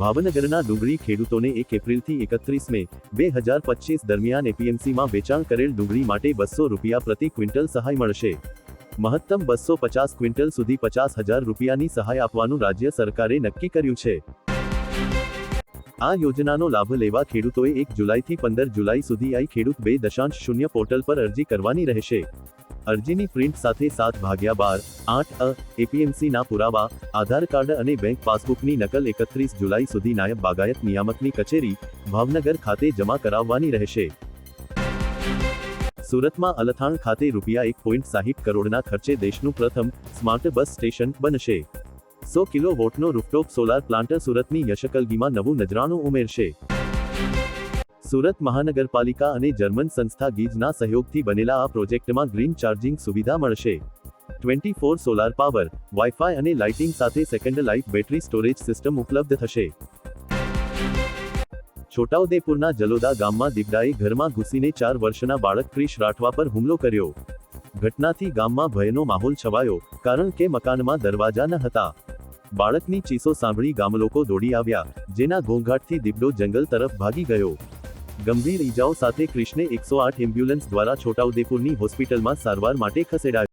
ભાવનગરના ડુંગળી ખેડૂતોને એક એપ્રિલથી એકત્રીસ મે બે હજાર પચીસ દરમિયાન એપીએમસીમાં વેચાણ કરેલ ડુંગળી માટે બસો રૂપિયા પ્રતિ ક્વિન્ટલ સહાય મળશે. મહત્તમ બસો પચાસ ક્વિન્ટલ સુધી પચાસ હજાર રૂપિયાની સહાય આપવાનું રાજ્ય સરકારે નક્કી કર્યું છે. આ યોજનાનો લાભ લેવા ખેડૂતોએ એક જુલાઈથી પંદર જુલાઈ સુધી આઈ ખેડૂત બે દશાંશ શૂન્ય પોર્ટલ પર અરજી કરવાની રહેશે. અરજીની પ્રિન્ટ સાથે સાત ભાગ્યા બાર, આઠ, અ એપીએમસીના પુરાવા, આધાર કાર્ડ અને બેંક પાસબુકની નકલ એકત્રીસ જુલાઈ સુધી નાયબ બાગાયત નિયામકની કચેરી, ભાવનગર ખાતે જમા કરાવવાની રહેશે. સુરતમાં અલથાણ ખાતે રૂપિયા એક પોઈન્ટ સાહીઠ કરોડના ખર્ચે દેશનું પ્રથમ સ્માર્ટ બસ સ્ટેશન બનશે. સો કિલો વોટનો રૂફટોપ સોલાર પ્લાન્ટ સુરતની યશકલગીમાં નવું નજરાણું ઉમેરશે. સુરત મહાનગરપાલિકા અને જર્મન સંસ્થા ગીજના સહયોગથી બનેલા આ પ્રોજેક્ટમાં ગ્રીન ચાર્જિંગ સુવિધા મળશે. Twenty four solar power wifi અને લાઇટિંગ સાથે second life battery storage system ઉપલબ્ધ થશે. છોટાઉદેપુરના જલોદા ગામમાં દીપડાએ ઘરમાં ઘૂસીને ચાર વર્ષના બાળક ક્રિશ રાઠવા પર હુમલો કર્યો. ઘટનાથી ગામમાં ભયનો માહોલ છવાયો, કારણ કે મકાનમાં દરવાજા ન હતા. બાળકની ચીસો સાંભળી ગામલોકો દોડી આવ્યા, જેના ઘોંઘાટથી દીપડો જંગલ તરફ ભાગી ગયો. ગંભીર ઈજાઓ સાથે ક્રિશને એકસો આઠ એમ્બ્યુલન્સ દ્વારા છોટાઉદેપુરની હોસ્પિટલમાં સારવાર માટે ખસેડાયો.